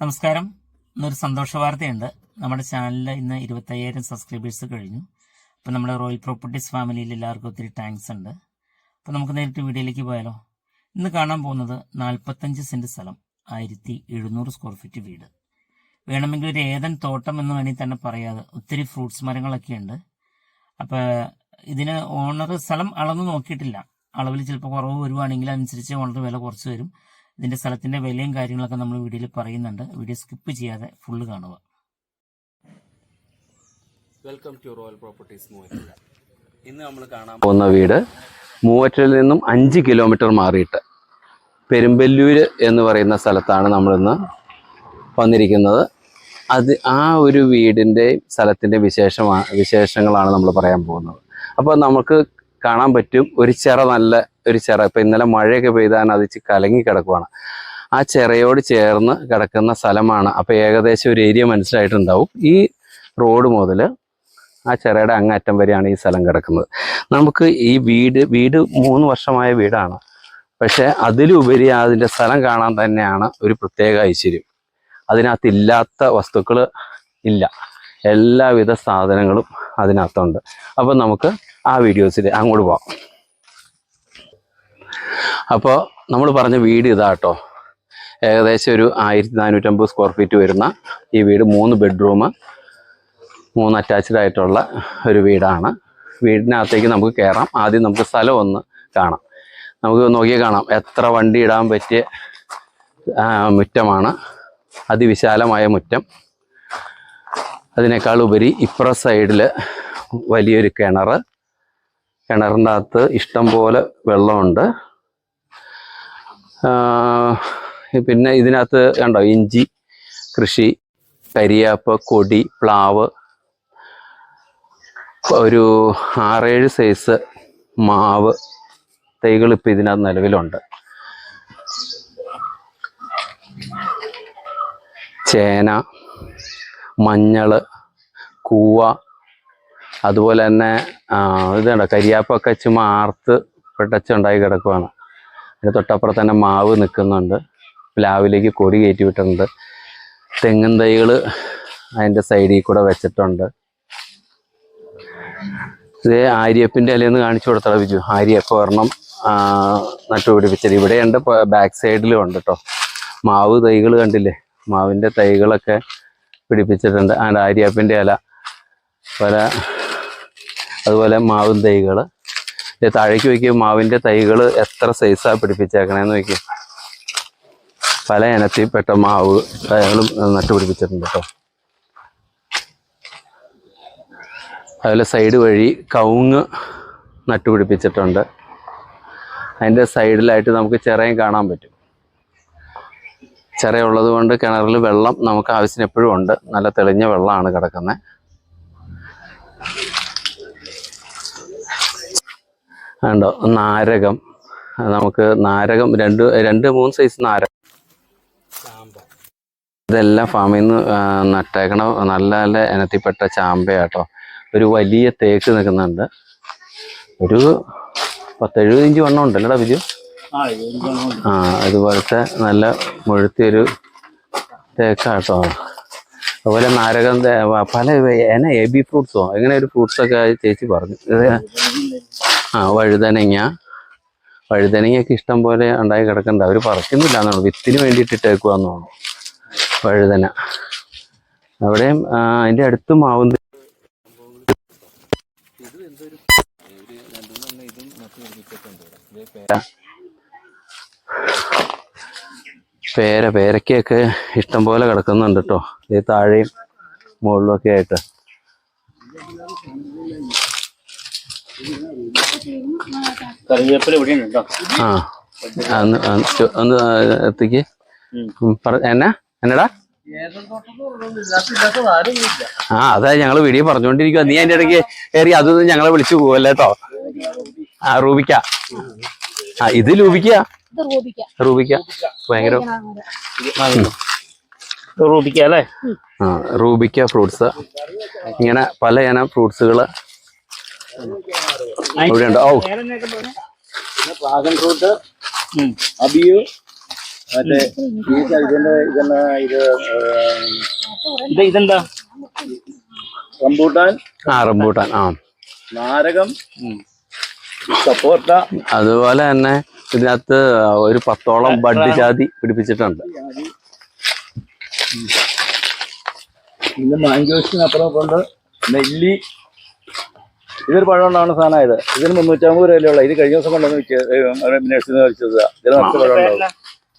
നമസ്കാരം. ഇന്നൊരു സന്തോഷ വാർത്തയുണ്ട് നമ്മുടെ ചാനലിൽ ഇന്ന് ഇരുപത്തയ്യായിരം സബ്സ്ക്രൈബേഴ്സ് കഴിഞ്ഞു. അപ്പോൾ നമ്മുടെ റോയൽ പ്രോപ്പർട്ടീസ് ഫാമിലിയിൽ എല്ലാവർക്കും ഒത്തിരി താങ്ക്സ് ഉണ്ട്. അപ്പോൾ നമുക്ക് നേരിട്ട് വീഡിയോയിലേക്ക് പോയാലോ. ഇന്ന് കാണാൻ പോകുന്നത് നാൽപ്പത്തഞ്ച് സെന്റ് സ്ഥലം ആയിരത്തി എഴുന്നൂറ് സ്ക്വയർ ഫീറ്റ് വീട്. വേണമെങ്കിൽ ഒരു ഏതൻ തോട്ടം എന്ന് വേണമെങ്കിൽ തന്നെ പറയാതെ ഒത്തിരി ഫ്രൂട്ട്സ് മരങ്ങളൊക്കെ ഉണ്ട്. അപ്പോൾ ഇതിന് ഓണർ സ്ഥലം അളന്ന് നോക്കിയിട്ടില്ല. അളവിൽ ചിലപ്പോൾ കുറവ് വരുവാണെങ്കിൽ അനുസരിച്ച് ഓണർ വില കുറച്ച് വരും. ഇതിന്റെ സ്ഥലത്തിന്റെ വിലയും കാര്യങ്ങളൊക്കെ നമ്മൾ വീഡിയോയിൽ പറയുന്നുണ്ട്. വീഡിയോ സ്കിപ്പ് ചെയ്യാതെ ഫുള്ള് കാണുക. വെൽക്കം ടു റോയൽ പ്രോപ്പർട്ടീസ് മൂവറ്റല ഇന്ന് നമ്മൾ കാണാൻ പോകുന്ന വീട് മൂവറ്റിൽ നിന്നും അഞ്ച് കിലോമീറ്റർ മാറിയിട്ട് പെരുമ്പല്ലൂര് എന്ന് പറയുന്ന സ്ഥലത്താണ് നമ്മളിന്ന് വന്നിരിക്കുന്നത്. അത് ആ ഒരു വീടിന്റെ സ്ഥലത്തിന്റെ വിശേഷമാ വിശേഷങ്ങളാണ് നമ്മൾ പറയാൻ പോകുന്നത്. അപ്പോൾ നമുക്ക് കാണാൻ പറ്റും ഒരു ചെറ നല്ല ഒരു ചിറ ഇപ്പം ഇന്നലെ മഴയൊക്കെ പെയ്താൽ അത് ഇച്ചിരി കലങ്ങി കിടക്കുവാണ്. ആ ചിറയോട് ചേർന്ന് കിടക്കുന്ന സ്ഥലമാണ്. അപ്പോൾ ഏകദേശം ഒരു ഏരിയ മനസ്സിലായിട്ടുണ്ടാവും. ഈ റോഡ് മുതൽ ആ ചിറയുടെ അങ്ങറ്റം വരെയാണ് ഈ സ്ഥലം കിടക്കുന്നത്. നമുക്ക് ഈ വീട് വീട് മൂന്ന് വർഷമായ വീടാണ്. പക്ഷെ അതിലുപരി അതിന്റെ സ്ഥലം കാണാൻ തന്നെയാണ് ഒരു പ്രത്യേക ഐശ്വര്യം. അതിനകത്ത് ഇല്ലാത്ത വസ്തുക്കൾ ഇല്ല. എല്ലാവിധ സാധനങ്ങളും അതിനകത്തുണ്ട്. അപ്പം നമുക്ക് ആ വീഡിയോസിൽ അങ്ങോട്ട് പോവാം. അപ്പോൾ നമ്മൾ പറഞ്ഞ വീട് ഇതാട്ടോ ഏകദേശം ഒരു ആയിരത്തി നാനൂറ്റമ്പത് സ്ക്വയർ ഫീറ്റ് വരുന്ന ഈ വീട് മൂന്ന് ബെഡ്റൂം മൂന്ന് അറ്റാച്ച്ഡ് ആയിട്ടുള്ള ഒരു വീടാണ്. വീടിനകത്തേക്ക് നമുക്ക് കയറാം ആദ്യം നമുക്ക് സ്ഥലം ഒന്ന് കാണാം. നമുക്ക് നോക്കിയാൽ കാണാം. എത്ര വണ്ടി ഇടാൻ പറ്റിയ മുറ്റമാണ്. അതിവിശാലമായ മുറ്റം. അതിനേക്കാൾ ഉപരി ഇപ്പുറ സൈഡിൽ വലിയൊരു കിണർ കിണറിന്റെ അകത്ത് ഇഷ്ടം പോലെ വെള്ളമുണ്ട്. പിന്നെ ഇതിനകത്ത് കണ്ടോ ഇഞ്ചി കൃഷി കരിയാപ്പ് കൊടി പ്ലാവ് ഒരു ആറേഴ് സൈസ് മാവ് തൈകൾ ഇപ്പം ഇതിനകത്ത് നിലവിലുണ്ട്. ചേന മഞ്ഞൾ കൂവ അതുപോലെ തന്നെ ഇതുണ്ട് കരിയാപ്പൊക്കെ ചുമ്മാ ആർത്ത് പെട്ടച്ചുണ്ടായി കിടക്കുവാണ്. അതിന് തൊട്ടപ്പുറത്ത് തന്നെ മാവ് നിൽക്കുന്നുണ്ട്. പ്ലാവിലേക്ക് കൊടി കയറ്റി വിട്ടിട്ടുണ്ട് തെങ്ങിൻ തൈകൾ അതിന്റെ സൈഡിൽ കൂടെ വെച്ചിട്ടുണ്ട്. ഇത് ആര്യപ്പിന്റെ ഇലയൊന്ന് കാണിച്ചു കൊടുത്തടാ ബിജു. ആര്യപ്പ് ഒരെണ്ണം നട്ടുപിടിപ്പിച്ചത് ഇവിടെയുണ്ട് ബാക്ക് സൈഡിലും ഉണ്ട് കേട്ടോ മാവ് തൈകൾ കണ്ടില്ലേ? മാവിന്റെ തൈകളൊക്കെ പിടിപ്പിച്ചിട്ടുണ്ട്. ആൻഡ് ആര്യപ്പിന്റെ ഇല. പല അതുപോലെ മാവും തൈകൾ താഴേക്ക് വയ്ക്കും മാവിന്റെ തൈകൾ എത്ര സൈസാണ് പിടിപ്പിച്ചേക്കണേന്ന് വയ്ക്കും പല ഇനത്തിൽപ്പെട്ട മാവ് തൈകളും നട്ടുപിടിപ്പിച്ചിട്ടുണ്ട് കേട്ടോ അതുപോലെ സൈഡ് വഴി കവുങ്ങ് നട്ടുപിടിപ്പിച്ചിട്ടുണ്ട് അതിന്റെ സൈഡിലായിട്ട് നമുക്ക് ചിറയും കാണാൻ പറ്റും. ചിറയുള്ളത് കൊണ്ട് കിണറിൽ വെള്ളം നമുക്ക് ആവശ്യത്തിന് എപ്പോഴും ഉണ്ട്. നല്ല തെളിഞ്ഞ വെള്ളമാണ് കിടക്കുന്നത് ഉണ്ടോ നാരകം. നമുക്ക് നാരകം രണ്ട് രണ്ട് മൂന്ന് സൈസ് നാരകം. ഇതെല്ലാം ഫാമിൽ നിന്ന് നട്ടേക്കണ നല്ല നല്ല ഇനത്തിൽപ്പെട്ട ചാമ്പയാട്ടോ ഒരു വലിയ തേക്ക് നിൽക്കുന്നുണ്ട്. ഒരു പത്തെഴുപത് ഇഞ്ച് വണ്ണം ഉണ്ടല്ലോടാ ബിജു ആ അതുപോലത്തെ നല്ല മുഴുത്തിയൊരു തേക്കാട്ടോ അതുപോലെ നാരകം പല എന എബി ഫ്രൂട്ട്സോ എങ്ങനെ ഒരു ഫ്രൂട്ട്സൊക്കെ ചേച്ചി പറഞ്ഞു. ആ വഴുതനങ്ങ. വഴുതനങ്ങയൊക്കെ ഇഷ്ടം പോലെ ഉണ്ടായി കിടക്കണ്ട അവർ പറിക്കുന്നില്ല എന്നാണ്. വിത്തിന് വേണ്ടിയിട്ട് ഇട്ടേക്കുവാന്ന് തോന്നുന്നു. വഴുതന. അവിടെയും അതിന്റെ അടുത്ത് മാവും തൈ- പേര പേരക്കയൊക്കെ ഇഷ്ടം പോലെ കിടക്കുന്നുണ്ട് കേട്ടോ ഈ താഴെയും മുകളിലും ഒക്കെ ആയിട്ട്. കറിവേപ്പില ഇവിടെ ഉണ്ടോ ആ ഒന്ന് ഒന്ന് എത്തിക്ക്. എന്നാ? എന്നടാ? ആ അതാ ഞങ്ങൾ വീഡിയോ പറഞ്ഞുകൊണ്ടിരിക്കുക നീ അതിന്റെ ഇടയ്ക്ക് കയറി അതൊന്നും ഞങ്ങളെ വിളിച്ചു പോവല്ലേട്ടോ ആ റൂബിക്ക. ആ ഇത് ലൂബിക്ക? റൂബിക്ക. ഭയങ്കര റൂപിക്ക അല്ലേ? ആ റൂബിക്ക ഫ്രൂട്ട്സ്. ഇങ്ങനെ പല ഇനം ഫ്രൂട്ട്സുകൾ ഇവിടെ ഉണ്ട് ഓ ഡ്രാഗൺ ഫ്രൂട്ട് അബിയു മറ്റേ ഈ ഇതിന്റെ ഇതെന്നാ ഇത് ഇത് ഇതെന്താ? റംബൂട്ടാൻ ആ റംബൂട്ടാൻ ആ. നാരകം സപ്പോർട്ട അതുപോലെ തന്നെ ഇതിനകത്ത് ഒരു പത്തോളം ബഡ് ജാതി പിടിപ്പിച്ചിട്ടുണ്ട്. പിന്നെ മാംഗോസിന് അപ്പുറം കൊണ്ട് നെല്ലി ഇതൊരു പഴം ഉണ്ടാവുന്ന സാധനമായത് ഇതിന് മുന്നൂറ്റമ്പത് രൂപയല്ലേ ഉള്ളത് ഇത് കഴിഞ്ഞ ദിവസം കൊണ്ടുവന്ന് വെച്ച് നഴ്സിന് വെച്ചത് ഇതിന് നിറച്ച് പഴം ഉണ്ടാവും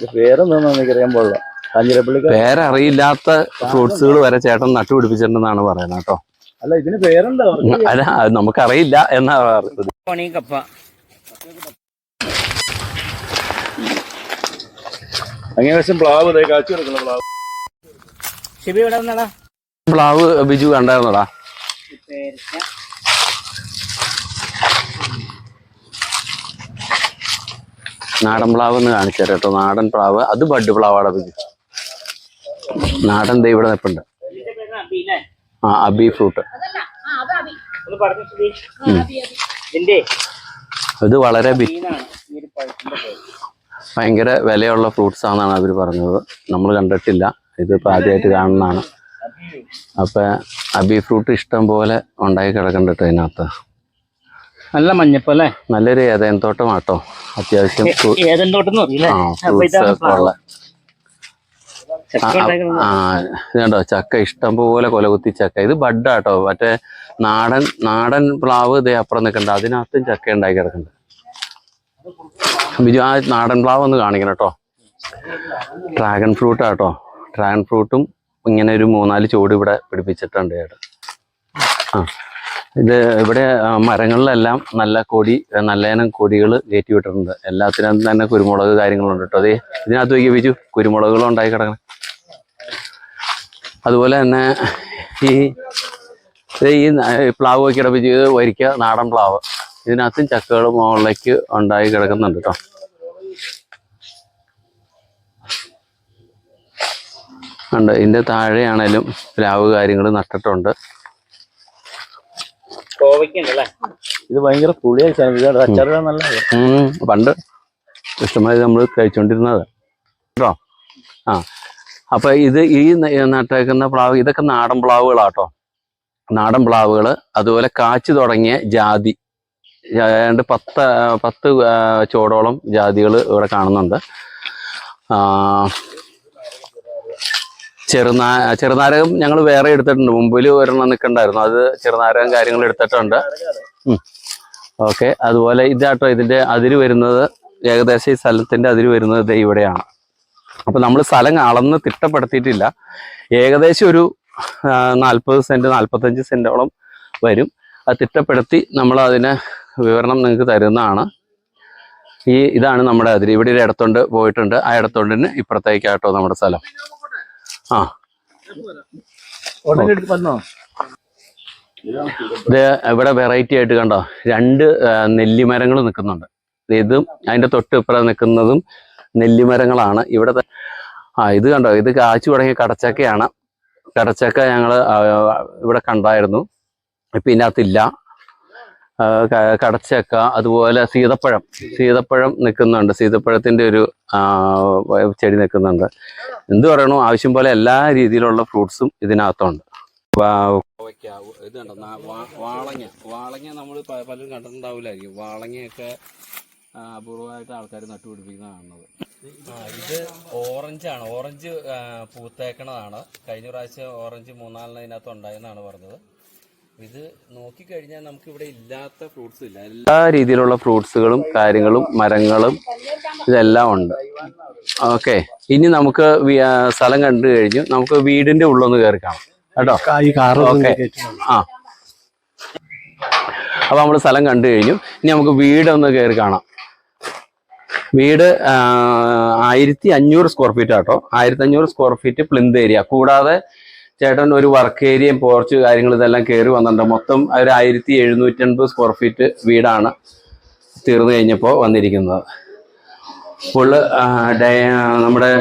ഇത് പേരൊന്നും എനിക്കറിയാൻ പാടില്ല. കാഞ്ഞിരപ്പള്ളിക്ക് പേരറിയില്ലാത്ത ഫ്രൂട്ട്സുകൾ വരെ ചേട്ടൻ നട്ടുപിടിപ്പിച്ചിട്ടുണ്ടെന്നാണ് പറയുന്നത് കേട്ടോ. അല്ല ഇതിന് പേരുണ്ടോ അല്ല നമുക്കറിയില്ല എന്നാ കപ്പ. അങ്ങനെ വശം പ്ലാവ് കാച്ചു പ്ലാവ്. ഷിബി ഇവിടെ പ്ലാവ് ബിജു കണ്ടായിരുന്നടാ. നാടൻ പ്ലാവ് എന്ന് കാണിച്ചു കേട്ടോ. നാടൻ പ്ലാവ്. അത് ബഡ് പ്ലാവാണ് അത്. നാടൻ ഇവിടെ നിൽപ്പുണ്ട് ആ അബി ഫ്രൂട്ട്. ഇത് വളരെ ഭയങ്കര വിലയുള്ള ഫ്രൂട്ട്സ് ആണെന്നാണ് അവർ പറഞ്ഞത്. നമ്മൾ കണ്ടിട്ടില്ല. ഇതിപ്പോൾ ആദ്യമായിട്ട് കാണുന്നതാണ്. അപ്പം അബി ഫ്രൂട്ട് ഇഷ്ടം പോലെ ഉണ്ടായി കിടക്കണ്ടിട്ടോ അതിനകത്ത് നല്ല മഞ്ഞപ്പല്ലേ? നല്ലൊരു ഏതേൻ തോട്ടമാട്ടോ അത്യാവശ്യം ഫ്രൂ- തോട്ടം ഉള്ള ചക്ക ഇഷ്ടം പോലെ കൊലകുത്തി ചക്ക. ഇത് ബഡാട്ടോ. മറ്റേ നാടൻ നാടൻ പ്ലാവ് ഇതേ അപ്പുറം നിൽക്കണ്ട അതിനകത്തും ചക്ക ഉണ്ടാക്കി കിടക്കുന്നുണ്ട് ബിജു ആ നാടൻ പ്ലാവ് ഒന്ന് കാണിക്കണം കേട്ടോ ഡ്രാഗൺ ഫ്രൂട്ട് ആട്ടോ ഡ്രാഗൺ ഫ്രൂട്ടും ഇങ്ങനെ ഒരു മൂന്നാൽ ചൂട് ഇവിടെ പിടിപ്പിച്ചിട്ടുണ്ട് ചേട്ടാ. ആ. ഇത് ഇവിടെ മരങ്ങളിലെല്ലാം നല്ല കൊടി നല്ല കൊടികൾ കയറ്റി വിട്ടിട്ടുണ്ട് എല്ലാത്തിനും തന്നെ കുരുമുളക് കാര്യങ്ങളുണ്ട് കേട്ടോ. അതേ ഇതിനകത്ത് വയ്ക്കി വെച്ചു കുരുമുളകുകളും ഉണ്ടായി കിടക്കണം. അതുപോലെ തന്നെ ഈ ഈ പ്ലാവ് ഒക്കെ ഇടപ്പിച്ച് ഇത് വരിക്ക നാടൻ പ്ലാവ്. ഇതിനകത്തും ചക്കകൾ മുകളിലേക്ക് ഉണ്ടായി കിടക്കുന്നുണ്ട് കേട്ടോ. ഉണ്ട് ഇതിന്റെ താഴെയാണേലും പ്ലാവ് കാര്യങ്ങൾ നട്ടിട്ടുണ്ട്. ഇത് ഭയങ്കര പുളിയായി അച്ചാറിടാൻ നല്ല പണ്ട് ഇഷ്ടമായി നമ്മൾ കഴിച്ചോണ്ടിരുന്നത്. കേട്ടോ? ആ. അപ്പൊ ഇത് ഈ നട്ടേക്കുന്ന പ്ലാവ് ഇതൊക്കെ നാടൻ പ്ലാവുകളാട്ടോ. നാടൻ പ്ലാവുകൾ അതുപോലെ കാച്ചു തുടങ്ങിയ ജാതി. ഏതാണ്ട് പത്ത് പത്ത് ചോടോളം ജാതികൾ ഇവിടെ കാണുന്നുണ്ട്. ആ, ചെറുനാ ചെറുനാരകം ഞങ്ങൾ വേറെ എടുത്തിട്ടുണ്ട്. മുമ്പിൽ ഒരെണ്ണം നിൽക്കണ്ടായിരുന്നു അത് ചെറുനാരകം കാര്യങ്ങൾ എടുത്തിട്ടുണ്ട്. ഓക്കെ. അതുപോലെ ഇതാട്ടോ ഇതിന്റെ അതിര് വരുന്നത്. ഏകദേശം ഈ സ്ഥലത്തിന്റെ അതിര് വരുന്നത് ഇവിടെയാണ്. അപ്പോൾ നമ്മൾ സ്ഥലം അളന്ന് തിട്ടപ്പെടുത്തിയിട്ടില്ല. ഏകദേശം ഒരു നാൽപ്പത് സെന്റ് നാൽപ്പത്തഞ്ച് സെന്റോളം വരും. അത് തിട്ടപ്പെടുത്തി നമ്മൾ അതിന് വിവരണം നിങ്ങൾക്ക് തരുന്നതാണ്. ഈ ഇതാണ് നമ്മുടെ അതിര്. ഇവിടെ ഒരു ഇടത്തുണ്ട് പോയിട്ടുണ്ട്. ആ ഇടത്തുണ്ടിന് ഇപ്പുറത്തേക്കാട്ടോ നമ്മുടെ സ്ഥലം. ആ. വന്നോ? ഇത് ഇവിടെ വെറൈറ്റി ആയിട്ട് കണ്ടോ? രണ്ട് നെല്ലിമരങ്ങൾ നിൽക്കുന്നുണ്ട്. ഇതും അതിന്റെ തൊട്ട് ഇപ്പുറം നിൽക്കുന്നതും നെല്ലിമരങ്ങളാണ്. ഇവിടെ ആ ഇത് കണ്ടോ? ഇത് കാച്ചു തുടങ്ങിയ കടച്ചക്കയാണ്. കടച്ചക്ക ഞങ്ങൾ ഇവിടെ കണ്ടായിരുന്നു. ഇപ്പം ഇതിനകത്തില്ല കടച്ചക്ക അതുപോലെ സീതപ്പഴം. സീതപ്പഴം നിൽക്കുന്നുണ്ട്. സീതപ്പഴത്തിന്റെ ഒരു ചെടി നിൽക്കുന്നുണ്ട്. എന്ത് പറയണു? ആവശ്യം പോലെ എല്ലാ രീതിയിലുള്ള ഫ്രൂട്ട്സും ഇതിനകത്തുണ്ട്. ഇത് വാളങ്ങ. വാളങ്ങ നമ്മൾ പലരും കണ്ടിട്ടുണ്ടാവില്ലായിരിക്കും. വാളങ്ങയൊക്കെ അപൂർവമായിട്ട് ആൾക്കാർ നട്ടുപിടിപ്പിക്കുന്ന കാണുന്നത് ഇത് ഓറഞ്ചാണ്. ഓറഞ്ച് പൂത്തേക്കണതാണ്. കഴിഞ്ഞ പ്രാവശ്യം ഓറഞ്ച് ഇതിനകത്ത് ഉണ്ടായെന്നാണ് പറഞ്ഞത്. ഇത് നോക്കിക്കഴിഞ്ഞാൽ നമുക്ക് ഇവിടെ ഇല്ലാത്ത ഫ്രൂട്ട്സ് ഇല്ല. എല്ലാ രീതിയിലുള്ള ഫ്രൂട്ട്സുകളും കാര്യങ്ങളും മരങ്ങളും ഇതെല്ലാം ഉണ്ട്. ഓക്കെ ഇനി നമുക്ക് സ്ഥലം കണ്ടു കഴിഞ്ഞു. നമുക്ക് വീടിന്റെ ഉള്ളൊന്ന് കയറി കാണാം. കേട്ടോ? ഓക്കെ ആ. അപ്പൊ നമ്മൾ സ്ഥലം കണ്ടു കഴിഞ്ഞു. ഇനി നമുക്ക് വീടൊന്ന് കയറി കാണാം. വീട് ആയിരത്തി അഞ്ഞൂറ് സ്ക്വയർ ഫീറ്റ് ആട്ടോ ആയിരത്തി അഞ്ഞൂറ് സ്ക്വയർ ഫീറ്റ് പ്ലിന്ത് ഏരിയ കൂടാതെ ചേട്ടൻ ഒരു വർക്ക് ഏരിയയും പോർച്ച് കാര്യങ്ങൾ ഇതെല്ലാം കയറി വന്നിട്ടുണ്ട്. മൊത്തം ഒരു ആയിരത്തി എഴുന്നൂറ്റി അൻപത് സ്ക്വയർ ഫീറ്റ് വീടാണ് തീർന്നു കഴിഞ്ഞപ്പോൾ വന്നിരിക്കുന്നത്. ഫുള്ള് നമ്മുടെ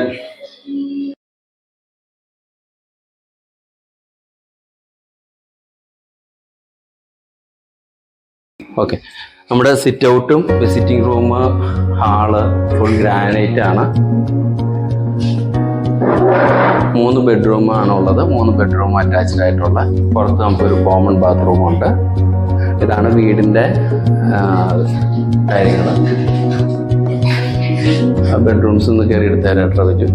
ഓക്കെ നമ്മുടെ sit ഔട്ടും visiting room hall full granite ആണ്. മൂന്ന് ബെഡ്റൂം ഉള്ളത് മൂന്ന് ബെഡ്റൂം അറ്റാച്ച്ഡ് ആയിട്ടുള്ള. പുറത്ത് നമുക്കൊരു കോമൺ ബാത്റൂം ഉണ്ട്. ഇതാണ് വീടിന്റെ കാര്യങ്ങൾ ബെഡ്റൂംസ് ഒന്ന് കയറി എടുത്തേരാട്ടോ വെച്ചു